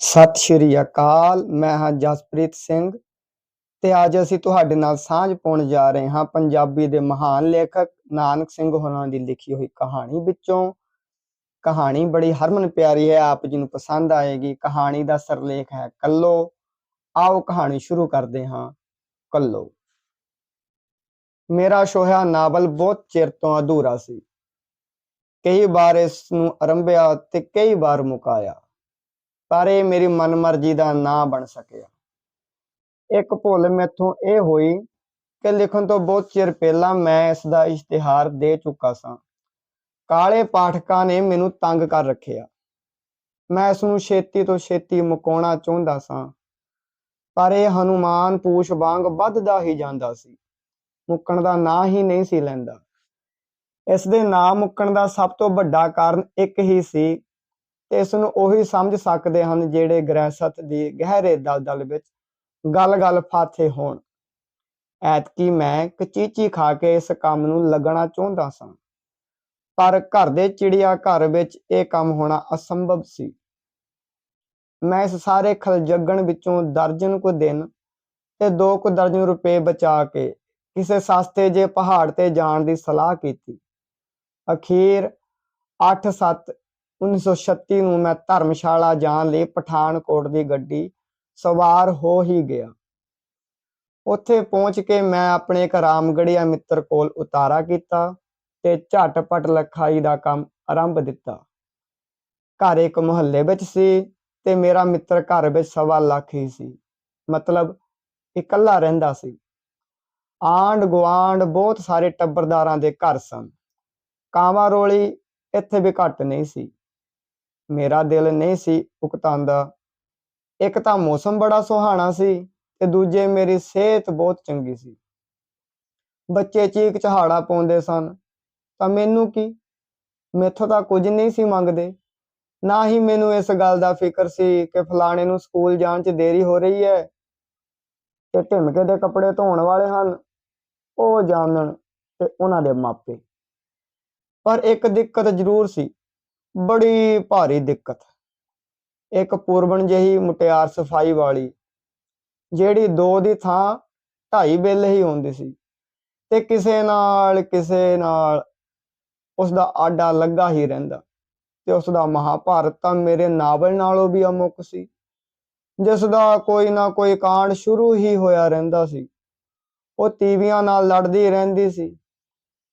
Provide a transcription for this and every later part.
ਸਤਿ ਸ਼੍ਰੀ ਅਕਾਲ, ਮੈਂ ਹਾਂ ਜਸਪ੍ਰੀਤ ਸਿੰਘ ਤੇ ਅੱਜ ਅਸੀਂ ਤੁਹਾਡੇ ਨਾਲ ਸਾਂਝ ਪਾਉਣ ਜਾ ਰਹੇ ਹਾਂ ਪੰਜਾਬੀ ਦੇ ਮਹਾਨ ਲੇਖਕ ਨਾਨਕ ਸਿੰਘ ਹੋਰਾਂ ਦੀ ਲਿਖੀ ਹੋਈ ਕਹਾਣੀ ਵਿੱਚੋਂ। ਕਹਾਣੀ ਬੜੀ ਹਰਮਨ ਪਿਆਰੀ ਹੈ, ਆਪ ਜੀ ਨੂੰ ਪਸੰਦ ਆਏਗੀ। ਕਹਾਣੀ ਦਾ ਸਰਲੇਖ ਹੈ, ਕੱਲੋ। ਆਓ ਕਹਾਣੀ ਸ਼ੁਰੂ ਕਰਦੇ ਹਾਂ, ਕੱਲੋ। ਮੇਰਾ ਸ਼ੋਹਿਆ ਨਾਵਲ ਬਹੁਤ ਚਿਰ ਤੋਂ ਅਧੂਰਾ ਸੀ। ਕਈ ਵਾਰ ਇਸ ਨੂੰ ਆਰੰਭਿਆ ਤੇ ਕਈ ਵਾਰ ਮੁਕਾਇਆ। ਪਰ ਇਹ ਮੇਰੀ ਮਨਮਰਜ਼ੀ ਦਾ ਨਾ ਬਣ ਸਕਿਆ। ਇੱਕ ਭੁੱਲ ਮੈਥੋਂ ਇਹ ਹੋਈ ਕਿ ਲਿਖਣ ਤੋਂ ਬਹੁਤ ਚਿਰ ਪਹਿਲਾਂ ਮੈਂ ਇਸ ਦਾ ਇਸ਼ਤਿਹਾਰ ਦੇ ਚੁੱਕਾ ਸਾਂ। ਕਾਲੇ ਪਾਠਕਾਂ ਨੇ ਮੈਨੂੰ ਤੰਗ ਕਰ ਰੱਖਿਆ। ਮੈਂ ਇਸ ਨੂੰ ਛੇਤੀ ਤੋਂ ਛੇਤੀ ਮੁਕਾਉਣਾ ਚਾਹੁੰਦਾ ਸਾਂ। ਪਰ ਇਹ ਹਨੂਮਾਨ ਪੂਛ ਵਾਂਗ ਵੱਧਦਾ ਹੀ ਜਾਂਦਾ ਸੀ। ਮੁੱਕਣ ਦਾ ਨਾਂ ਹੀ ਨਹੀਂ ਸੀ ਲੈਂਦਾ। ਇਸ ਦੇ ਨਾ ਮੁੱਕਣ ਦਾ ਸਭ ਤੋਂ ਵੱਡਾ ਕਾਰਨ ਇੱਕ ਹੀ ਸੀ ਤੇ ਇਸ ਨੂੰ ਉਹੀ ਸਮਝ ਸਕਦੇ ਹਨ ਜਿਹੜੇ ਗ੍ਰਹਿਸਤ ਦੀ ਗਹਿਰੇ ਦਲਦਲ ਵਿੱਚ ਗਲ-ਗਲ ਫਾਥੇ ਹੋਣ। ਐਤਕੀ ਮੈਂ ਕਚੀਚੀ ਖਾ ਕੇ ਇਸ ਕੰਮ ਨੂੰ ਲੱਗਣਾ ਚਾਹੁੰਦਾ ਸਾਂ। ਪਰ ਘਰ ਦੇ ਚਿੜੀਆ ਘਰ ਵਿੱਚ ਇਹ ਕੰਮ ਹੋਣਾ ਅਸੰਭਵ ਸੀ। ਮੈਂ ਇਸ ਸਾਰੇ ਖਲਜੱਗਣ ਵਿੱਚੋਂ ਦਰਜਨ ਕੁ ਦਿਨ ਤੇ ਦੋ ਕੁ ਦਰਜਨ ਰੁਪਏ ਬਚਾ ਕੇ ਕਿਸੇ ਸਸਤੇ ਜੇ ਪਹਾੜ ਤੇ ਜਾਣ ਦੀ ਸਲਾਹ ਕੀਤੀ। ਅਖੀਰ 8-7 1936 ਨੂੰ ਮੈਂ ਧਰਮਸ਼ਾਲਾ ਜਾਣ ਲਈ ਪਠਾਨਕੋਟ ਦੀ ਗੱਡੀ ਸਵਾਰ ਹੋ ਹੀ ਗਿਆ। ਉੱਥੇ ਪਹੁੰਚ ਕੇ ਮੈਂ ਆਪਣੇ ਇੱਕ ਰਾਮਗੜੀਆ ਮਿੱਤਰ ਕੋਲ ਉਤਾਰਾ ਕੀਤਾ ਤੇ ਝਟਪਟ ਲਖਾਈ ਦਾ ਕੰਮ ਆਰੰਭ ਦਿੱਤਾ। ਘਰ ਇੱਕ ਮੁਹੱਲੇ ਵਿੱਚ ਸੀ ਤੇ ਮੇਰਾ ਮਿੱਤਰ ਘਰ ਵਿੱਚ ਸਵਾ ਲੱਖ ਹੀ ਸੀ, ਮਤਲਬ ਇਕੱਲਾ ਰਹਿੰਦਾ ਸੀ। ਆਂਡ ਗੁਆਂਢ ਬਹੁਤ ਸਾਰੇ ਟੱਬਰਦਾਰਾਂ ਦੇ ਘਰ ਸਨ। ਕਾਂਵਾਂ ਰੋਲੀ ਇੱਥੇ ਵੀ ਘੱਟ ਨਹੀਂ ਸੀ। ਮੇਰਾ ਦਿਲ ਨਹੀਂ ਸੀ ਉਕਤਾਂਦਾ ਇੱਕ ਤਾਂ ਮੌਸਮ ਬੜਾ ਸੁਹਾਣਾ ਸੀ ਤੇ ਦੂਜੇ ਮੇਰੀ ਸਿਹਤ ਬਹੁਤ ਚੰਗੀ ਸੀ। ਬੱਚੇ ਚੀਕ ਚਹਾੜਾ ਪਾਉਂਦੇ ਸਨ। ਤਾਂ ਮੈਨੂੰ ਕੀ? ਮੈਥੋਂ ਤਾਂ ਕੁਝ ਨਹੀਂ ਸੀ ਮੰਗਦੇ। ਨਾ ਹੀ ਮੈਨੂੰ ਇਸ ਗੱਲ ਦਾ ਫਿਕਰ ਸੀ ਕਿ ਫਲਾਣੇ ਨੂੰ ਸਕੂਲ ਜਾਣ 'ਚ ਦੇਰੀ ਹੋ ਰਹੀ ਹੈ ਤੇ ਢਿਮਕੇ ਦੇ ਕੱਪੜੇ ਧੋਣ ਵਾਲੇ ਹਨ, ਉਹ ਜਾਣਨ ਤੇ ਉਹਨਾਂ ਦੇ ਮਾਪੇ। ਪਰ ਇੱਕ ਦਿੱਕਤ ਜ਼ਰੂਰ ਸੀ। ਬੜੀ ਭਾਰੀ ਦਿੱਕਤ। ਇੱਕ ਪੂਰਬਣ ਜਿਹੀ ਮੁਟਿਆਰ ਸਫ਼ਾਈ ਵਾਲੀ, ਜਿਹੜੀ ਦੋ ਦੀ ਥਾਂ ਢਾਈ ਬਿੱਲ ਹੀ ਹੁੰਦੀ ਸੀ ਤੇ ਕਿਸੇ ਨਾਲ ਕਿਸੇ ਨਾਲ ਉਸ ਦਾ ਆਡਾ ਲੱਗਾ ਹੀ ਰਹਿੰਦਾ ਤੇ ਉਸ ਦਾ ਮਹਾਭਾਰਤ ਤਾਂ ਮੇਰੇ ਨਾਵਲ ਨਾਲੋਂ ਵੀ ਅਮੁੱਕ ਸੀ ਜਿਸ ਦਾ ਕੋਈ ਨਾ ਕੋਈ ਕਾਂਡ ਸ਼ੁਰੂ ਹੀ ਹੋਇਆ ਰਹਿੰਦਾ ਸੀ। ਉਹ ਤੀਵੀਆਂ ਨਾਲ ਲੜਦੀ ਰਹਿੰਦੀ ਸੀ,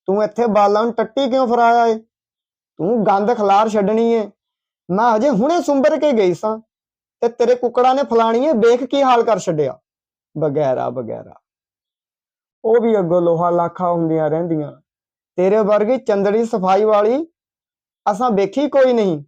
ਤੂੰ ਇੱਥੇ ਬਾਲਾਂ ਨੂੰ ਟੱਟੀ ਕਿਉਂ ਫਰਾਇਆ ਏ? ਤੂੰ ਗੰਦ ਖਲਾਰ ਛੱਡਣੀ ਏ। ਮੈਂ ਹਜੇ ਹੁਣੇ ਸੁੰਬਰ ਕੇ ਗਈ ਸਾਂ ਤੇ ਤੇਰੇ ਕੁਕੜਾ ਨੇ ਫਲਾਣੀ ਏ, ਵੇਖ ਕੀ ਹਾਲ ਕਰ ਛੱਡਿਆ। ਵਗੈਰਾ ਵਗੈਰਾ ਉਹ ਵੀ ਅੱਗੋਂ ਲੋਹਾ ਲਾਖਾ ਹੁੰਦੀਆਂ ਰਹਿੰਦੀਆਂ। ਤੇਰੇ ਵਰਗੀ ਚੰਦੜੀ ਸਫ਼ਾਈ ਵਾਲੀ ਅਸਾਂ ਵੇਖੀ ਕੋਈ ਨਹੀਂ।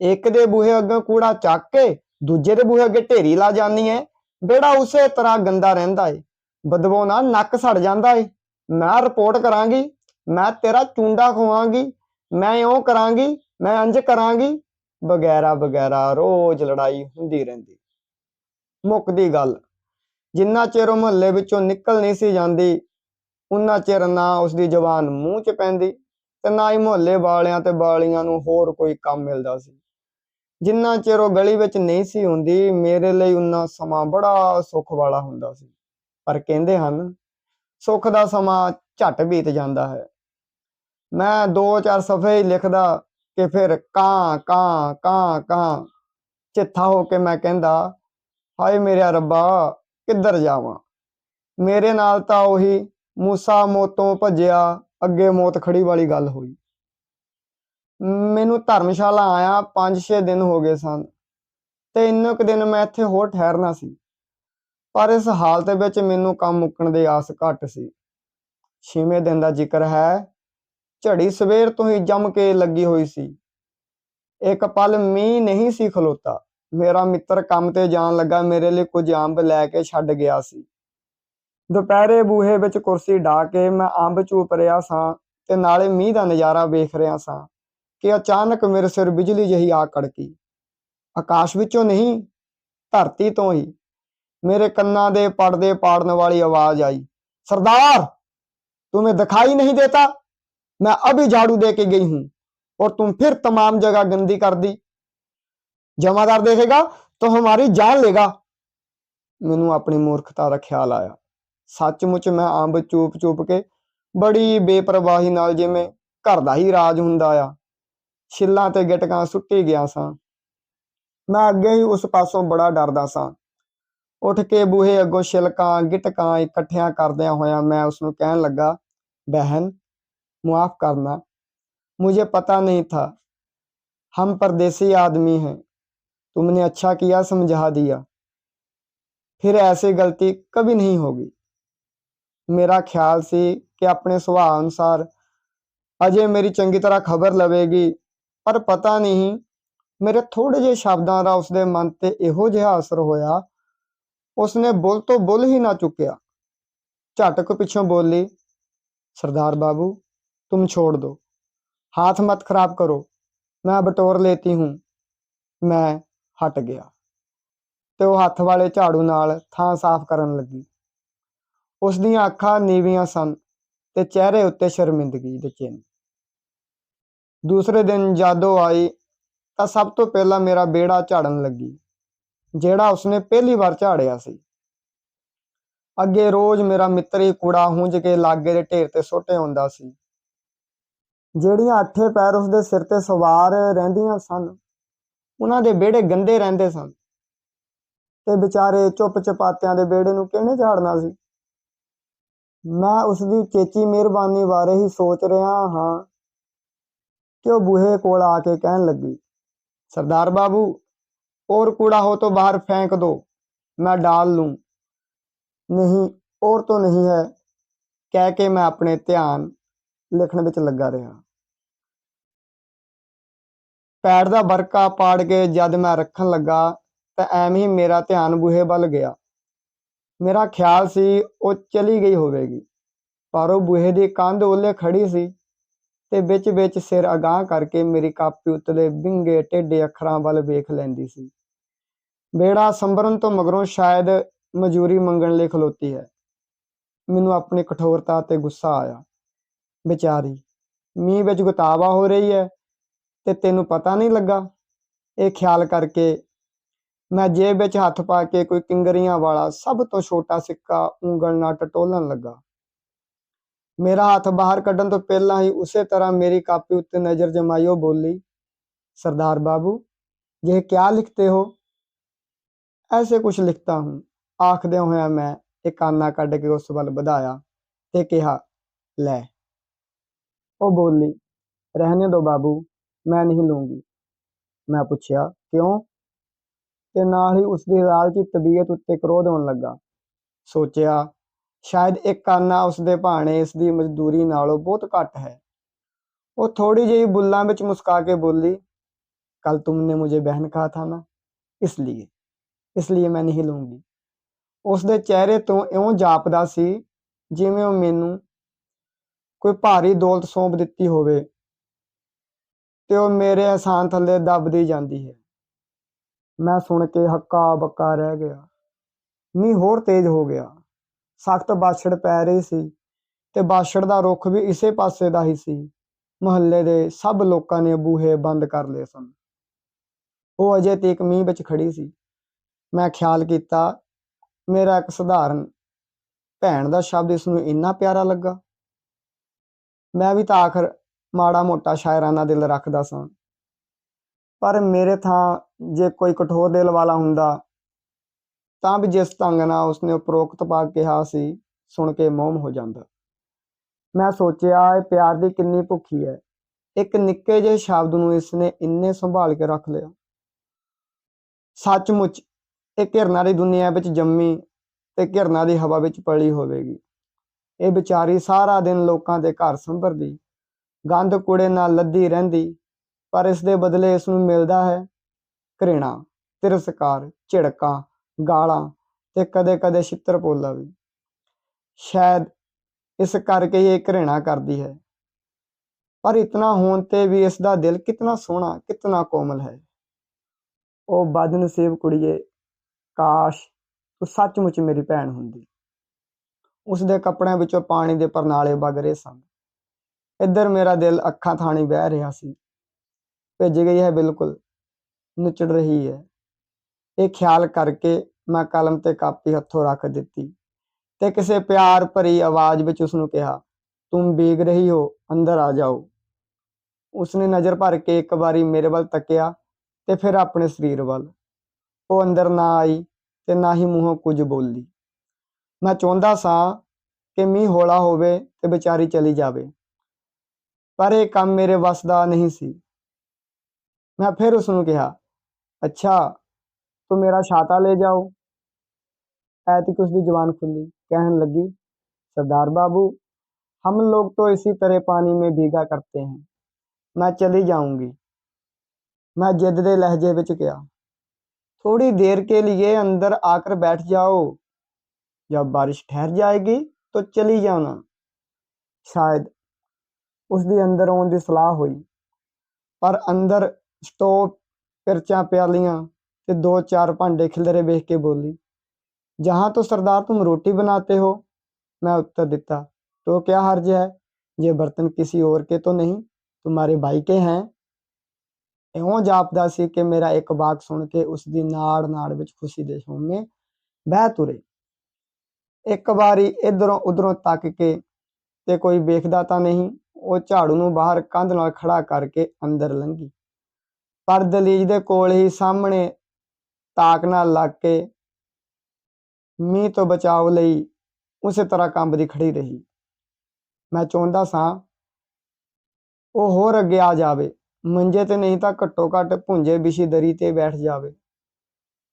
ਇੱਕ ਦੇ ਬੂਹੇ ਅੱਗੇ ਕੂੜਾ ਚੱਕ ਕੇ, ਦੂਜੇ ਦੇ ਬੂਹੇ ਅੱਗੇ ਢੇਰੀ ਲਾ ਜਾਂਦੀ ਏ। ਬੇੜਾ ਉਸੇ ਤਰ੍ਹਾਂ ਗੰਦਾ ਰਹਿੰਦਾ ਏ। ਬਦਬੋ ਨਾਲ ਨੱਕ ਸੜ ਜਾਂਦਾ ਏ। ਮੈਂ ਰਿਪੋਰਟ ਕਰਾਂਗੀ, ਮੈਂ ਤੇਰਾ ਚੁੰਡਾ ਖਵਾਂਗੀ। ਮੈਂ ਇਉਂ ਕਰਾਂਗੀ, ਮੈਂ ਇੰਜ ਕਰਾਂਗੀ, ਵਗੈਰਾ ਵਗੈਰਾ, ਰੋਜ਼ ਲੜਾਈ ਹੁੰਦੀ ਰਹਿੰਦੀ। ਮੁੱਕਦੀ ਗੱਲ, ਜਿੰਨਾ ਚਿਰ ਉਹ ਮੁਹੱਲੇ ਵਿੱਚੋਂ ਨਿਕਲ ਨਹੀਂ ਸੀ ਜਾਂਦੀ, ਉਨਾ ਚਿਰ ਨਾ ਉਸ ਦੀ ਜ਼ੁਬਾਨ ਮੂੰਹ 'ਚ ਪੈਂਦੀ ਤੇ ਨਾ ਹੀ ਮੁਹੱਲੇ ਵਾਲਿਆਂ ਤੇ ਵਾਲੀਆਂ ਨੂੰ ਹੋਰ ਕੋਈ ਕੰਮ ਮਿਲਦਾ ਸੀ। ਜਿੰਨਾ ਚਿਰ ਉਹ ਗਲੀ ਵਿੱਚ ਨਹੀਂ ਸੀ ਹੁੰਦੀ, ਮੇਰੇ ਲਈ ਉਨਾ ਸਮਾਂ ਬੜਾ ਸੁੱਖ ਵਾਲਾ ਹੁੰਦਾ ਸੀ। ਪਰ ਕਹਿੰਦੇ ਹਨ, ਸੁੱਖ ਦਾ ਸਮਾਂ ਝਟ ਬੀਤ ਜਾਂਦਾ ਹੈ। ਮੈਂ ਦੋ ਚਾਰ ਸਫ਼ੇ ਹੀ ਲਿਖਦਾ ਕਿ ਫਿਰ ਕਾਂ ਕਾਂ ਕਾਂ ਕਾਂ ਚਿੱਠਾ ਹੋ ਕੇ ਮੈਂ ਕਹਿੰਦਾ, ਹਾਏ ਮੇਰਾ ਰੱਬਾ, ਕਿੱਧਰ ਜਾਵਾਂ? ਮੇਰੇ ਨਾਲ ਤਾਂ ਉਹੀ ਮੂਸਾ ਮੋਤੋਂ ਭੱਜਿਆ, ਅੱਗੇ ਮੌਤ ਖੜੀ ਵਾਲੀ ਗੱਲ ਹੋਈ। ਮੈਨੂੰ ਧਰਮਸ਼ਾਲਾ ਆਇਆ 5-6 ਦਿਨ ਹੋ ਗਏ ਸਨ ਤੇ ਇੰਨੇ ਕੁ ਦਿਨ ਮੈਂ ਇੱਥੇ ਹੋਰ ਠਹਿਰਨਾ ਸੀ। ਪਰ ਇਸ ਹਾਲਤ ਵਿੱਚ ਮੈਨੂੰ ਕੰਮ ਮੁੱਕਣ ਦੀ ਆਸ ਘੱਟ ਸੀ। ਛੇਵੇਂ ਦਿਨ ਦਾ ਜ਼ਿਕਰ ਹੈ ਝੜੀ ਸਵੇਰ ਤੋਂ ਹੀ ਜੰਮ ਕੇ ਲੱਗੀ ਹੋਈ ਸੀ ਇੱਕ ਪਲ ਮੀਂਹ ਨਹੀਂ ਸੀ ਖਲੋਤਾ ਮੇਰਾ ਮਿੱਤਰ ਕੰਮ ਤੇ ਜਾਣ ਲੱਗਾ ਮੇਰੇ ਲਈ ਕੁਝ ਅੰਬ ਲੈ ਕੇ ਛੱਡ ਗਿਆ ਸੀ ਦੁਪਹਿਰੇ ਬੂਹੇ ਵਿੱਚ ਕੁਰਸੀ ਢਾ ਕੇ ਮੈਂ ਅੰਬ ਚੂਪ ਰਿਹਾ ਸਾਂ ਤੇ ਨਾਲੇ ਮੀਂਹ ਦਾ ਨਜ਼ਾਰਾ ਵੇਖ ਰਿਹਾ ਸਾਂ ਕਿ ਅਚਾਨਕ ਮੇਰੇ ਸਿਰ ਬਿਜਲੀ ਜਿਹੀ ਆ ਕੜਕੀ ਆਕਾਸ਼ ਵਿੱਚੋਂ ਨਹੀਂ ਧਰਤੀ ਤੋਂ ਹੀ मेरे कन्ना दे पड़दे पाड़ने वाली आवाज आई सरदार तुम्हें दिखाई नहीं देता मैं अभी झाड़ू दे के गई हूं और तुम फिर तमाम जगह गंदी कर दी जमादार देखेगा तो हमारी जान लेगा ਮੈਨੂੰ ਆਪਣੀ ਮੂਰਖਤਾ ਦਾ ਖਿਆਲ ਆਇਆ ਸੱਚਮੁੱਚ ਮੈਂ ਅੰਬ ਚੂਪ ਚੂਪ ਕੇ ਬੜੀ ਬੇਪਰਵਾਹੀ ਨਾਲ ਜਿਵੇਂ ਘਰ ਦਾ ਹੀ ਰਾਜ ਹੁੰਦਾ ਆ ਛਿੱਲਾਂ ਤੇ ਗਿਟਕਾਂ ਸੁੱਟੀ ਗਿਆ ਸਾਂ ਮੈਂ ਅੱਗੇ ਹੀ ਉਸ ਪਾਸੋਂ ਬੜਾ ਡਰਦਾ ਸਾਂ ਉੱਠ ਕੇ ਬੂਹੇ ਅੱਗੋਂ ਛਿਲਕਾਂ ਗਿਟਕਾਂ ਇਕੱਠਿਆਂ ਕਰਦਿਆਂ ਹੋਇਆਂ ਮੈਂ ਉਸ ਨੂੰ ਕਹਿਣ ਲੱਗਾ बहन माफ करना मुझे पता नहीं था हम परदेसी आदमी हैं तुमने अच्छा किया समझा दिया फिर ऐसी गलती कभी नहीं होगी ਮੇਰਾ ਖਿਆਲ ਸੀ ਕਿ ਆਪਣੇ ਸੁਭਾਅ ਅਨੁਸਾਰ ਅਜੇ ਮੇਰੀ ਚੰਗੀ ਤਰ੍ਹਾਂ ਖਬਰ ਲਵੇਗੀ ਪਰ ਪਤਾ ਨਹੀਂ ਮੇਰੇ ਥੋੜੇ ਜਿਹੇ ਸ਼ਬਦਾਂ ਦਾ ਉਸਦੇ ਮਨ ਤੇ ਇਹੋ ਜਿਹਾ ਅਸਰ ਹੋਇਆ ਉਸਨੇ ਬੁੱਲ ਤੋਂ ਬੁੱਲ ਹੀ ਨਾ ਚੁੱਕਿਆ ਝਟਕ ਪਿੱਛੋਂ ਬੋਲੀ सरदार बाबू तुम छोड़ दो हाथ मत खराब करो मैं बटोर लेती हूँ ਮੈਂ ਹਟ ਗਿਆ ਤੇ ਉਹ ਹੱਥ ਵਾਲੇ ਝਾੜੂ ਨਾਲ ਥਾਂ ਸਾਫ਼ ਕਰਨ ਲੱਗੀ ਉਸ ਦੀਆਂ ਅੱਖਾਂ ਨੀਵੀਆਂ ਸਨ ਤੇ ਚਿਹਰੇ ਉੱਤੇ ਸ਼ਰਮਿੰਦਗੀ ਦੇ ਚਿੰਨ੍ਹ ਦੂਸਰੇ ਦਿਨ ਜਦੋਂ ਆਈ ਤਾਂ ਸਭ ਤੋਂ ਪਹਿਲਾਂ ਮੇਰਾ ਬੇੜਾ ਝਾੜਨ ਲੱਗੀ ਜਿਹੜਾ ਉਸਨੇ ਪਹਿਲੀ ਵਾਰ ਝਾੜਿਆ ਸੀ ਅੱਗੇ ਰੋਜ਼ ਮੇਰਾ ਮਿੱਤਰ ਹੀ ਕੂੜਾ ਹੁੰਜ ਕੇ ਲਾਗੇ ਦੇ ਢੇਰ ਤੇ ਸੁੱਟੇ ਆਉਂਦਾ ਸੀ ਜਿਹੜੀਆਂ ਅੱਠੇ ਪੈਰ ਉਸਦੇ ਸਿਰ ਤੇ ਸਵਾਰ ਰਹਿੰਦੀਆਂ ਸਨ ਉਹਨਾਂ ਦੇ ਵਿਹੜੇ ਗੰਦੇ ਰਹਿੰਦੇ ਸਨ ਤੇ ਵਿਚਾਰੇ ਚੁੱਪ ਚਪਾਤਿਆਂ ਦੇ ਵਿਹੜੇ ਨੂੰ ਕਿਹਨੇ ਝਾੜਨਾ ਸੀ ਮੈਂ ਉਸ ਦੀ ਚੇਚੀ ਮਿਹਰਬਾਨੀ ਬਾਰੇ ਹੀ ਸੋਚ ਰਿਹਾ ਹਾਂ ਕਿ ਉਹ ਬੂਹੇ ਕੋਲ ਆ ਕੇ ਕਹਿਣ ਲੱਗੀ ਸਰਦਾਰ ਬਾਬੂ और कूड़ा हो तो बाहर फेंक दो मैं डाल लूं ਨਹੀਂ ਔਰ ਤੋਂ ਨਹੀਂ ਹੈ ਕਹਿ ਕੇ ਮੈਂ ਆਪਣੇ ਧਿਆਨ ਲਿਖਣ ਵਿੱਚ ਲੱਗਾ ਰਿਹਾ। ਪੈੜ ਦਾ ਵਰਕਾ ਪਾੜ ਕੇ ਜਦ ਮੈਂ ਰੱਖਣ ਲੱਗਾ ਤਾਂ ਐਵੇਂ ਹੀ ਮੇਰਾ ਧਿਆਨ ਬੂਹੇ ਵੱਲ ਗਿਆ। ਮੇਰਾ ਖਿਆਲ ਸੀ ਉਹ ਚਲੀ ਗਈ ਹੋਵੇਗੀ, ਪਰ ਉਹ ਬੂਹੇ ਦੀ ਕੰਧ ਉੱਲੇ ਖੜੀ ਸੀ ਤੇ ਵਿੱਚ ਵਿੱਚ ਸਿਰ ਅਗਾਹ ਕਰਕੇ ਮੇਰੀ ਕਾਪੀ ਉੱਤੇ ਬਿੰਗੇ ਟੇਢੇ ਅੱਖਰਾਂ ਵੱਲ ਵੇਖ ਲੈਂਦੀ ਸੀ। ਬੇੜਾ ਸੰਭਰਨ ਤੋਂ ਮਗਰੋਂ ਸ਼ਾਇਦ ਮਜ਼ਦੂਰੀ ਮੰਗਣ ਲਈ ਖਲੋਤੀ ਹੈ। ਮੈਨੂੰ ਆਪਣੀ ਕਠੋਰਤਾ ਤੇ ਗੁੱਸਾ ਆਇਆ। ਵਿਚਾਰੀ। ਮੀਂਹ ਵਿੱਚ ਗੁਤਾਵਾ ਹੋ ਰਹੀ ਹੈ ਤੇ ਤੈਨੂੰ ਪਤਾ ਨਹੀਂ ਲੱਗਾ। ਇਹ ਖਿਆਲ ਕਰਕੇ ਮੈਂ ਜੇਬ ਵਿੱਚ ਹੱਥ ਪਾ ਕੇ ਕੋਈ ਕਿੰਗਰੀਆਂ ਵਾਲਾ ਸਭ ਤੋਂ ਛੋਟਾ ਸਿੱਕਾ ਉਂਗਲ ਨਾਲ ਟਟੋਲਣ ਲੱਗਾ। ਮੇਰਾ ਹੱਥ ਬਾਹਰ ਕੱਢਣ ਤੋਂ ਪਹਿਲਾਂ ਹੀ ਉਸੇ ਤਰ੍ਹਾਂ ਮੇਰੀ ਕਾਪੀ ਉੱਤੇ ਨਜ਼ਰ ਜਮਾਈ ਉਹ ਬੋਲੀ, ਸਰਦਾਰ ਬਾਬੂ ਇਹ ਕਿਆ ਲਿਖਤੇ ਹੋ? ਐਸੇ ਕੁਝ ਲਿਖਤਾ ਹੂੰ, ਆਖਦਿਆਂ ਹੋਇਆਂ ਮੈਂ ਇਕਾਨਾ ਕੱਢ ਕੇ ਉਸ ਵੱਲ ਵਧਾਇਆ ਤੇ ਕਿਹਾ, ਲੈ ਉਹ ਬੋਲੀ, ਰਹਿਣੇ ਦੋ ਬਾਬੂ, ਮੈਂ ਨਹੀਂ ਲੂੰਗੀ। ਮੈਂ ਪੁੱਛਿਆ, ਕਿਉਂ? ਤੇ ਨਾਲ ਹੀ ਉਸ ਦੀ ਲਾਲਚੀ ਤਬੀਅਤ ਉੱਤੇ ਕ੍ਰੋਧ ਹੋਣ ਲੱਗਾ। ਸੋਚਿਆ, ਸ਼ਾਇਦ ਇੱਕ ਆਨਾ ਉਸ ਦੇ ਭਾਣੇ ਇਸ ਦੀ ਮਜ਼ਦੂਰੀ ਨਾਲੋਂ ਬਹੁਤ ਘੱਟ ਹੈ। ਉਹ ਥੋੜੀ ਜਿਹੀ ਬੁੱਲਾਂ ਵਿੱਚ ਮੁਸਕਾ ਕੇ ਬੋਲੀ ਕੱਲ ਤੁਮਨੇ ਮੁਝੇ ਬਹਿਨ ਕਹਾ ਥਾ ਨਾ, ਇਸ ਲਈ ਇਸ ਲਈ ਮੈਂ ਨਹੀਂ ਲੂੰਗੀ। ਉਸ ਦੇ ਚਿਹਰੇ ਤੋਂ ਇਉਂ ਜਾਪਦਾ ਸੀ, ਜਿਵੇਂ ਉਹ ਮੈਨੂੰ ਕੋਈ ਭਾਰੀ ਦੌਲਤ ਸੌਂਪ ਦਿੱਤੀ ਹੋਵੇ, ਤੇ ਉਹ ਮੇਰੇ ਅਹਿਸਾਨ ਥੱਲੇ ਦੱਬਦੀ ਜਾਂਦੀ ਹੈ। ਮੈਂ ਸੁਣ ਕੇ ਹੱਕਾ ਬੱਕਾ ਰਹਿ ਗਿਆ। ਮੀਂਹ ਹੋਰ ਤੇਜ਼ ਹੋ ਗਿਆ। ਸਖਤ ਬਾਛੜ ਪੈ ਰਹੀ ਸੀ ਤੇ ਬਾਛੜ ਦਾ ਰੁੱਖ ਵੀ ਇਸੇ ਪਾਸੇ ਦਾ ਹੀ ਸੀ। ਮੁਹੱਲੇ ਦੇ ਸਭ ਲੋਕਾਂ ਨੇ ਬੂਹੇ ਬੰਦ ਕਰ ਲਏ ਸਨ। ਉਹ ਅਜੇ ਤੱਕ ਮੀਂਹ ਵਿੱਚ ਖੜੀ ਸੀ। ਮੈਂ ਖਿਆਲ ਕੀਤਾ, ਮੇਰਾ ਇੱਕ ਸਧਾਰਨ ਭੈਣ ਦਾ ਸ਼ਬਦ ਇਸ ਨੂੰ ਇੰਨਾ ਪਿਆਰਾ ਲੱਗਾ। ਮੈਂ ਵੀ ਤਾਂ ਆਖਰ ਮਾੜਾ ਮੋਟਾ ਸ਼ਾਇਰਾਂ ਦਾ ਦਿਲ ਰੱਖਦਾ ਸਾਂ। ਪਰ ਮੇਰੇ ਥਾਂ ਜੇ ਕੋਈ ਕਠੋਰ ਦਿਲ ਵਾਲਾ ਹੁੰਦਾ, ਤਾਂ ਵੀ ਜਿਸ ਢੰਗ ਨਾਲ ਉਸਨੇ ਉਪਰੋਕਤ ਪਾ ਕਿਹਾ ਸੀ, ਸੁਣ ਕੇ ਮੋਹਮ ਹੋ ਜਾਂਦਾ। ਮੈਂ ਸੋਚਿਆ, ਇਹ ਪਿਆਰ ਦੀ ਕਿੰਨੀ ਭੁੱਖੀ ਹੈ। ਇੱਕ ਨਿੱਕੇ ਜਿਹੇ ਸ਼ਬਦ ਨੂੰ ਇਸਨੇ ਇੰਨੇ ਸੰਭਾਲ ਕੇ ਰੱਖ ਲਿਆ। ਸੱਚਮੁੱਚ, ਇਹ ਘਿਰਨਾ ਦੀ ਦੁਨੀਆ ਵਿੱਚ ਜੰਮੀ ਤੇ ਘਿਰਨਾ ਦੀ ਹਵਾ ਵਿੱਚ ਪਲੀ ਹੋਵੇਗੀ। ਇਹ ਵਿਚਾਰੀ ਸਾਰਾ ਦਿਨ ਲੋਕਾਂ ਦੇ ਘਰ ਸੰਭਰਦੀ, ਗੰਦ ਕੂੜੇ ਨਾਲ ਲੱਦੀ ਰਹਿੰਦੀ, ਪਰ ਇਸ ਦੇ ਬਦਲੇ ਇਸ ਨੂੰ ਮਿਲਦਾ ਹੈ ਘ੍ਰਿਣਾ, ਤਿਰਸਕਾਰ, ਝਿੜਕਾਂ, ਗਾਲਾਂ ਤੇ ਕਦੇ-ਕਦੇ ਛਿੱਤਰ ਪੋਲਾ ਵੀ। ਸ਼ਾਇਦ ਇਸ ਕਰਕੇ ਇਹ ਘ੍ਰਿਣਾ ਕਰਦੀ ਹੈ। ਪਰ ਇਤਨਾ ਹੋਣ ਤੇ ਵੀ ਇਸ ਦਾ ਦਿਲ ਕਿਤਨਾ ਸੋਹਣਾ, ਕਿਤਨਾ ਕੋਮਲ ਹੈ। ਉਹ ਬਦਨਸੀਬ ਕੁੜੀਏ, ਕਾਸ਼ ਤੂੰ ਸੱਚਮੁੱਚ ਮੇਰੀ ਭੈਣ ਹੁੰਦੀ। ਉਸ ਦੇ ਕੱਪੜਿਆਂ ਵਿੱਚੋਂ ਪਾਣੀ ਦੇ ਪਰਨਾਲੇ ਵਗ ਰਹੇ ਸਨ। ਇੱਧਰ ਮੇਰਾ ਦਿਲ ਅੱਖਾਂ ਥਾਣੀ ਵਹਿ ਰਿਹਾ ਸੀ। ਭਿੱਜ ਗਈ ਹੈ ਬਿਲਕੁਲ, ਨੁਚੜ ਰਹੀ ਹੈ। ਇਹ ਖਿਆਲ ਕਰਕੇ ਮੈਂ ਕਲਮ ਤੇ ਕਾਪੀ ਹੱਥੋਂ ਰੱਖ ਦਿੱਤੀ ਤੇ ਕਿਸੇ ਪਿਆਰ ਭਰੀ ਆਵਾਜ਼ ਵਿੱਚ ਉਸ ਨੂੰ ਕਿਹਾ, ਤੂੰ ਬੀਗ ਰਹੀ ਹੋ, ਅੰਦਰ ਆ ਜਾਓ। ਉਸਨੇ ਨਜ਼ਰ ਭਰ ਕੇ ਇੱਕ ਵਾਰੀ ਮੇਰੇ ਵੱਲ ਤੱਕਿਆ ਤੇ ਫਿਰ ਆਪਣੇ ਸਰੀਰ ਵੱਲ। ਉਹ ਅੰਦਰ ਨਾ ਆਈ ਤੇ ਨਾ ਹੀ ਮੂੰਹੋਂ ਕੁਝ ਬੋਲੀ। ਮੈਂ ਚਾਹੁੰਦਾ ਸਾਂ ਕਿ ਮੀਂਹ ਹੌਲਾ ਹੋਵੇ ਤੇ ਵਿਚਾਰੀ ਚਲੀ ਜਾਵੇ ਪਰ ਇਹ ਕੰਮ ਮੇਰੇ ਵੱਸ ਦਾ ਨਹੀਂ ਸੀ ਮੈਂ ਫਿਰ ਉਸ ਨੂੰ ਕਿਹਾ ਅੱਛਾ ਤੂੰ ਮੇਰਾ ਛਾਤਾ ਲੈ ਜਾਓ ऐतिक उसकी जवान खुली कहने लगी सरदार बाबू हम लोग तो इसी तरह पानी में भीगा करते हैं मैं चली जाऊंगी मैं जिद दे लहजे विच गया थोड़ी देर के लिए अंदर आकर बैठ जाओ जब बारिश ठहर जाएगी तो चली जाना शायद ਉਸਦੀ ਅੰਦਰ ਆਉਣ ਦੀ ਸਲਾਹ ਹੋਈ ਪਰ ਅੰਦਰ ਸਟੋਵ ਪਿਰਚਾਂ ਪਿਆਲੀਆਂ ਤੇ ਦੋ ਚਾਰ ਭਾਂਡੇ ਖਿਲਰੇ ਵੇਖ ਕੇ ਬੋਲੀ जहां तो सरदार तुम रोटी बनाते हो मैं उत्तर दिता तो क्या हर्ज है ये बर्तन किसी और के तो नहीं तुम्हारे भाई के हैं ਇਉਂ ਜਾਪਦਾ ਸੀ ਕਿ ਮੇਰਾ ਇੱਕ ਵਾਕ ਸੁਣ ਕੇ ਉਸ ਦੀ ਨਾੜ ਨਾੜ ਵਿੱਚ ਖੁਸ਼ੀ ਦੇ ਸੋਮੇ ਬਹਿ ਤੁਰੇ ਇੱਕ ਵਾਰੀ ਇਧਰੋਂ ਉਧਰੋਂ ਤੱਕ ਕੇ ਤੇ ਕੋਈ ਵੇਖਦਾ ਤਾਂ ਨਹੀਂ, ਉਹ ਝਾੜੂ ਨੂੰ ਬਾਹਰ ਕੰਧ ਨਾਲ ਖੜਾ ਕਰਕੇ ਅੰਦਰ ਲੰਘੀ। ਪਰ ਦਲੀਜ ਦੇ ਕੋਲ ਹੀ ਸਾਹਮਣੇ ਤਾਕ ਨਾਲ ਲੱਗ ਕੇ ਮੀਂਹ ਤੋਂ ਬਚਾਓ ਲਈ ਉਸੇ ਤਰ੍ਹਾਂ ਕੰਬਦੀ ਖੜੀ ਰਹੀ। ਮੈਂ ਚਾਹੁੰਦਾ ਸਾਂ ਉਹ ਹੋਰ ਅੱਗੇ ਆ ਜਾਵੇ। ਮੰਜੇ ਤੇ ਨਹੀਂ ਤਾਂ ਘੱਟੋ ਘੱਟ ਭੁੰਜੇ ਵਿਸ਼ੀ ਦਰੀ ਤੇ ਬੈਠ ਜਾਵੇ।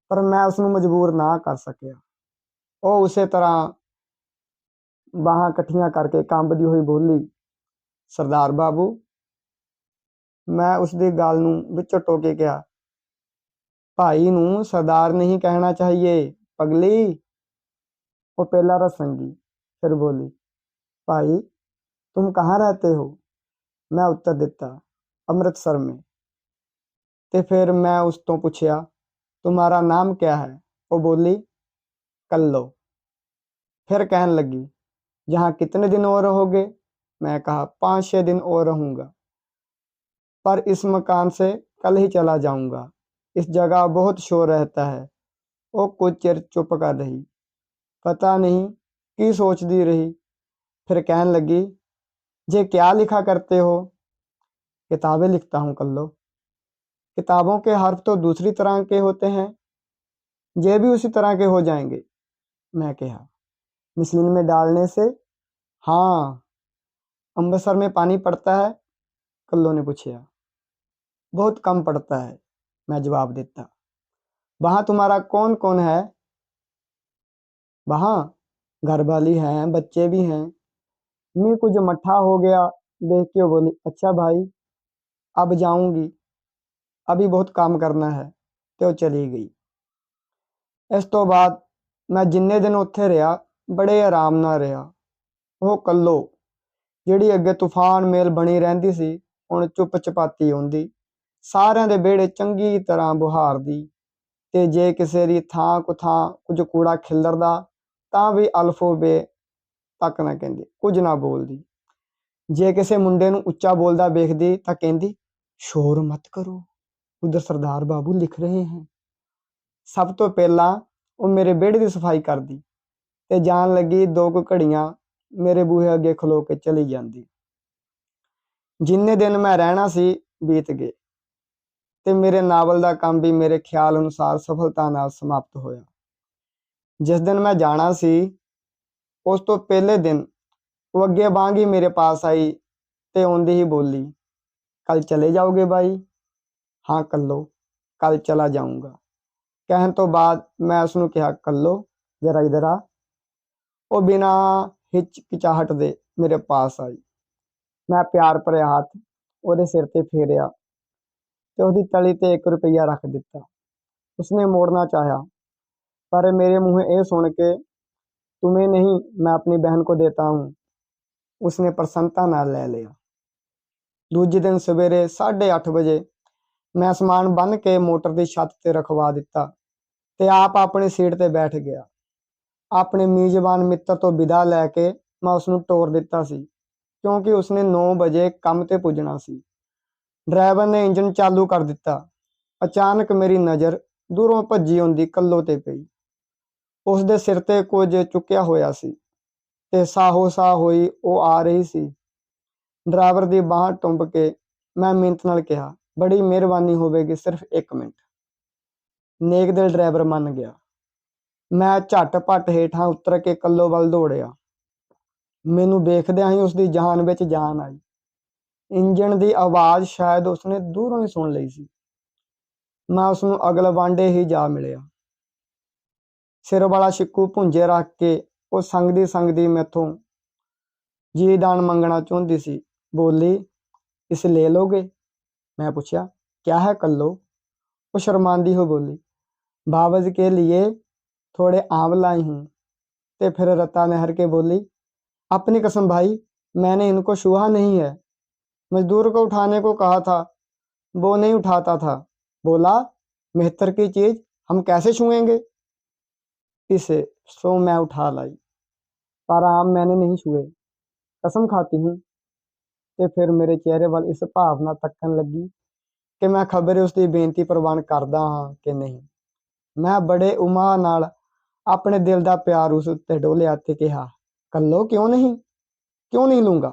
ਪਰ ਮੈਂ ਉਸ ਨੂੰ ਮਜਬੂਰ ਨਾ ਕਰ ਸਕਿਆ। ਉਹ ਉਸੇ ਤਰ੍ਹਾਂ ਬਾਹਾਂ ਇਕੱਠੀਆਂ ਕਰਕੇ ਕੰਬਦੀ ਹੋਈ ਬੋਲੀ ਸਰਦਾਰ ਬਾਬੂ ਮੈਂ ਉਸ ਦੀ ਗੱਲ ਨੂੰ ਵਿੱਚੋਂ ਟੋਕੇ ਕਿਹਾ ਭਾਈ ਨੂੰ ਸਰਦਾਰ ਨਹੀਂ ਕਹਿਣਾ ਚਾਹੀਏ ਪਗਲੀ वो पहला रसंगी फिर बोली भाई तुम कहाँ रहते हो मैं उत्तर दिता अमृतसर में ਤੇ ਫਿਰ ਮੈਂ ਉਸ ਤੋਂ ਪੁੱਛਿਆ तुम्हारा नाम क्या है वो बोली कर लो। फिर कहने लगी यहाँ कितने दिन और रहोगे? मैं कहा, पाँच छः दिन और रहूँगा। पर इस मकान से कल ही चला जाऊँगा। इस जगह बहुत शोर रहता है। वो कुछ चिर चुप कर रही। पता नहीं की सोच दी रही। फिर कहने लगी, जे क्या लिखा करते हो? किताबें लिखता हूँ, कल्लो। किताबों के हर्फ तो दूसरी तरह के होते हैं। ये भी उसी तरह के हो जाएँगे। मैं कहा मिसलिन में डालने से हाँ अम्बरसर में पानी पड़ता है, कल्लो ने पूछा। बहुत कम पड़ता है, मैं जवाब देता। वहाँ तुम्हारा कौन कौन है? वहाँ घर वाली हैं, बच्चे भी हैं। मैं कुछ मठा हो गया, देख के बोली अच्छा भाई, अब जाऊँगी। अभी बहुत काम करना है। तो चली गई। इस तो बाद ਮੈਂ ਜਿੰਨੇ ਦਿਨ ਉੱਥੇ ਰਿਹਾ, ਬੜੇ ਆਰਾਮ ਨਾਲ ਰਿਹਾ। ਉਹ ਕੱਲੋ, ਜਿਹੜੀ ਅੱਗੇ ਤੂਫਾਨ ਮੇਲ ਬਣੀ ਰਹਿੰਦੀ ਸੀ, ਹੁਣ ਚੁੱਪ ਚਪਾਤੀ ਹੁੰਦੀ ਸਾਰਿਆਂ ਦੇ ਵਿਹੜੇ ਚੰਗੀ ਤਰ੍ਹਾਂ ਬੁਹਾਰਦੀ। ਤੇ ਜੇ ਕਿਸੇ ਦੀ ਥਾਂ ਕੁ ਥਾਂ ਕੁਝ ਕੂੜਾ ਖਿਲਰਦਾ, ਤਾਂ ਵੀ ਅਲਫੋ ਬੇ ਤੱਕ ਨਾ ਕਹਿੰਦੀ, ਕੁਝ ਨਾ ਬੋਲਦੀ। ਜੇ ਕਿਸੇ ਮੁੰਡੇ ਨੂੰ ਉੱਚਾ ਬੋਲਦਾ ਵੇਖਦੀ, ਤਾਂ ਕਹਿੰਦੀ, ਸ਼ੋਰ ਮਤ ਕਰੋ। ਉਧਰ ਸਰਦਾਰ ਬਾਬੂ ਲਿਖ ਰਹੇ ਹਨ ਸਭ ਤੋਂ ਪਹਿਲਾਂ ਉਹ ਮੇਰੇ ਵਿਹੜੇ ਦੀ ਸਫ਼ਾਈ ਕਰਦੀ ਤੇ ਜਾਣ ਲੱਗੀ ਦੋ ਕੁ ਘੜੀਆਂ ਮੇਰੇ ਬੂਹੇ ਅੱਗੇ ਖਲੋ ਕੇ ਚਲੀ ਜਾਂਦੀ। ਜਿੰਨੇ ਦਿਨ ਮੈਂ ਰਹਿਣਾ ਸੀ, ਬੀਤ ਗਏ ਤੇ ਮੇਰੇ ਨਾਵਲ ਦਾ ਕੰਮ ਵੀ ਮੇਰੇ ਖਿਆਲ ਅਨੁਸਾਰ ਸਫਲਤਾ ਨਾਲ ਸਮਾਪਤ ਹੋਇਆ। ਜਿਸ ਦਿਨ ਮੈਂ ਜਾਣਾ ਸੀ, ਉਸ ਤੋਂ ਪਹਿਲੇ ਦਿਨ ਉਹ ਅੱਗੇ ਵਾਂਗ ਹੀ ਮੇਰੇ ਪਾਸ ਆਈ ਤੇ ਆਉਂਦੀ ਹੀ ਬੋਲੀ ਕੱਲ ਚਲੇ ਜਾਓਗੇ ਬਾਈ? ਹਾਂ ਕੱਲੋ ਕੱਲ ਚਲਾ ਜਾਊਂਗਾ। ਕਹਿਣ ਤੋਂ ਬਾਅਦ ਮੈਂ ਉਸ ਨੂੰ ਕਿਹਾ ਕੱਲੋ ਜਰਾ ਇਧਰ ਆ ਉਹ ਬਿਨਾ ਹਿਚਕਿਚਾਹਟ ਦੇ ਮੇਰੇ ਪਾਸ ਆਈ ਮੈਂ ਪਿਆਰ ਭਰਿਆ ਹੱਥ ਉਹਦੇ ਸਿਰ ਤੇ ਫੇਰਿਆ ਤੇ ਉਹਦੀ ਤਲੀ ਤੇ 1 ਰੁਪਈਆ ਰੱਖ ਦਿੱਤਾ ਉਸਨੇ ਮੋੜਨਾ ਚਾਹਿਆ पर मेरे मुंह ये सुन के तुम्हें नहीं मैं अपनी बहन को देता हूँ उसने प्रसन्नता ਨਾਲ ਲੈ ਲਿਆ ਦੂਜੇ ਦਿਨ ਸਵੇਰੇ 8:30 ਵਜੇ ਮੈਂ ਸਮਾਨ ਬੰਨ ਕੇ ਮੋਟਰ ਦੀ ਛੱਤ ਤੇ ਰਖਵਾ ਦਿੱਤਾ ਤੇ ਆਪ ਆਪਣੀ ਸੀਟ ਤੇ ਬੈਠ ਗਿਆ। ਆਪਣੇ ਮੀਜ਼ਬਾਨ ਮਿੱਤਰ ਤੋਂ ਵਿਦਾ ਲੈ ਕੇ ਮੈਂ ਉਸ ਨੂੰ ਟੋਰ ਦਿੱਤਾ ਸੀ, ਕਿਉਂਕਿ ਉਸਨੇ 9 ਵਜੇ ਕੰਮ ਤੇ ਪੁੱਜਣਾ ਸੀ। ਡਰਾਈਵਰ ਨੇ ਇੰਜਨ ਚਾਲੂ ਕਰ ਦਿੱਤਾ। ਅਚਾਨਕ ਮੇਰੀ ਨਜ਼ਰ ਦੂਰੋਂ ਭੱਜੀ ਆਉਂਦੀ ਕੱਲੋ ਤੇ ਪਈ। ਉਸ ਦੇ ਸਿਰ ਤੇ ਕੁਝ ਚੁੱਕਿਆ ਹੋਇਆ ਸੀ ਤੇ ਸਾਹੋ ਸਾਹ ਹੋਈ ਉਹ ਆ ਰਹੀ ਸੀ। ਡਰਾਈਵਰ ਦੀ ਬਾਹ ਟੁੰਬ ਕੇ ਮੈਂ ਮਿੰਤ ਨਾਲ ਕਿਹਾ, ਬੜੀ ਮਿਹਰਬਾਨੀ ਹੋਵੇਗੀ ਸਿਰਫ 1 ਮਿੰਟ। ਨੇਕ ਦਿਲ ਡਰਾਈਵਰ ਮੰਨ ਗਿਆ। ਮੈਂ ਝਟਪਟ ਹੇਠਾਂ ਉਤਰ ਕੇ ਕੱਲੋ ਵੱਲ ਦੌੜਿਆ। ਮੈਨੂੰ ਵੇਖਦਿਆਂ ਹੀ ਉਸ ਦੀ ਜਾਨ ਵਿੱਚ ਜਾਨ ਆਈ। ਇੰਜਣ ਦੀ ਆਵਾਜ਼ ਸ਼ਾਇਦ ਉਸਨੇ ਦੂਰੋਂ ਹੀ ਸੁਣ ਲਈ ਸੀ। ਮੈਂ ਉਸ ਨੂੰ ਅਗਲ ਵਾਂਡੇ ਹੀ ਜਾ ਮਿਲਿਆ। ਸਿਰ ਵਾਲਾ ਸ਼ਿੱਕੂ ਭੁੰਜੇ ਰੱਖ ਕੇ ਉਹ ਸੰਗਦੀ ਦੀ ਮੈਥੋਂ ਜੀ ਦਾਨ ਮੰਗਣਾ ਚਾਹੁੰਦੀ ਸੀ। ਬੋਲੀ, ਇਸ ਲੈ ਲੋਗੇ ਮੈਂ ਪੁੱਛਿਆ, ਕਿਆ ਹੈ ਕੱਲੋ? ਉਹ ਸ਼ਰਮਾਂਦੀ ਹੋ ਬੋਲੀ बाबज के लिए थोड़े आम लाई हूँ। तो फिर रता हर के बोली, अपनी कसम भाई, मैंने इनको छुआ नहीं है। मजदूर को उठाने को कहा था, वो नहीं उठाता था। बोला, मेहतर की चीज़ हम कैसे छुएँगे? इसे सो मैं उठा लाई, पर आम मैंने नहीं छुए। कसम खाती हूँ। तो फिर मेरे चेहरे वाल इस भावना तकन लगी कि मैं खबर उसकी बेनती प्रवान करदा हाँ कि नहीं। ਮੈਂ ਬੜੇ ਉਮਾ ਨਾਲ ਆਪਣੇ ਦਿਲ ਦਾ ਪਿਆਰ ਉਸ ਉੱਤੇ ਡੋਲਿਆ ਤੇ ਕਿਹਾ ਕੱਲੋ ਕਿਉਂ ਨਹੀਂ क्यों नहीं लूंगा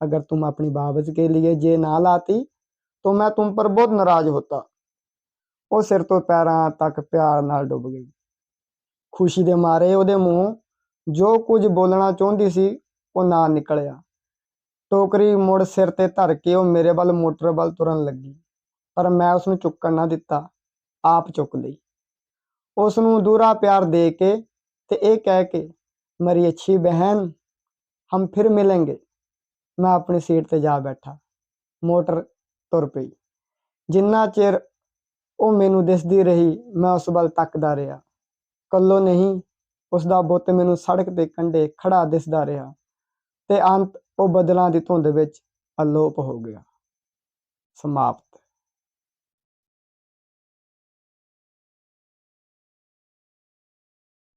अगर तुम अपनी बाबज के लिए ये ना लाती तो मैं तुम पर बहुत नाराज होता ਉਹ ਸਿਰ ਤੋਂ ਪੈਰਾਂ ਤੱਕ ਪਿਆਰ ਨਾਲ ਡੁੱਬ ਗਈ ਖੁਸ਼ੀ ਦੇ ਮਾਰੇ ਉਹਦੇ ਮੂੰਹੋਂ ਜੋ ਕੁਝ ਬੋਲਣਾ ਚਾਹੁੰਦੀ ਸੀ ਉਹ ਨਾ ਨਿਕਲਿਆ ਟੋਕਰੀ ਮੁੜ ਸਿਰ ਤੇ ਧਰ ਕੇ ਉਹ ਮੇਰੇ ਵੱਲ ਮੋਟਰ ਵੱਲ ਤੁਰਨ ਲੱਗੀ ਪਰ ਮੈਂ ਉਸ ਨੂੰ ਚੁੱਕਣ ਨਾ ਦਿੱਤਾ ਆਪ ਚੁੱਕ ਲਈ ਉਸ ਨੂੰ ਦੂਰਾ ਪਿਆਰ ਦੇ ਕੇ ਤੇ ਇਹ ਕਹਿ ਕੇ, ਮੇਰੀ ਅੱਛੀ ਬਹਿਨ ਹਮ ਫਿਰ ਮਿਲਾਂਗੇ। ਮੈਂ ਆਪਣੀ ਸੀਟ ਤੇ ਜਾ ਬੈਠਾ। ਮੋਟਰ ਤੁਰ ਪਈ। ਜਿੰਨਾ ਚਿਰ ਉਹ ਮੈਨੂੰ ਦਿਸਦੀ ਰਹੀ, ਮੈਂ ਉਸ ਵੱਲ ਤੱਕਦਾ ਰਿਹਾ। ਕੱਲੋ ਨਹੀਂ ਉਸ ਦਾ ਬੁੱਤ ਮੈਨੂੰ ਸੜਕ ਦੇ ਕੰਢੇ ਖੜਾ ਦਿਸਦਾ ਰਿਹਾ ਤੇ ਅੰਤ ਉਹ ਬਦਲਾਂ ਦੀ ਧੁੰਦ ਵਿੱਚ ਅਲੋਪ ਹੋ ਗਿਆ। ਸਮਾਪਤ।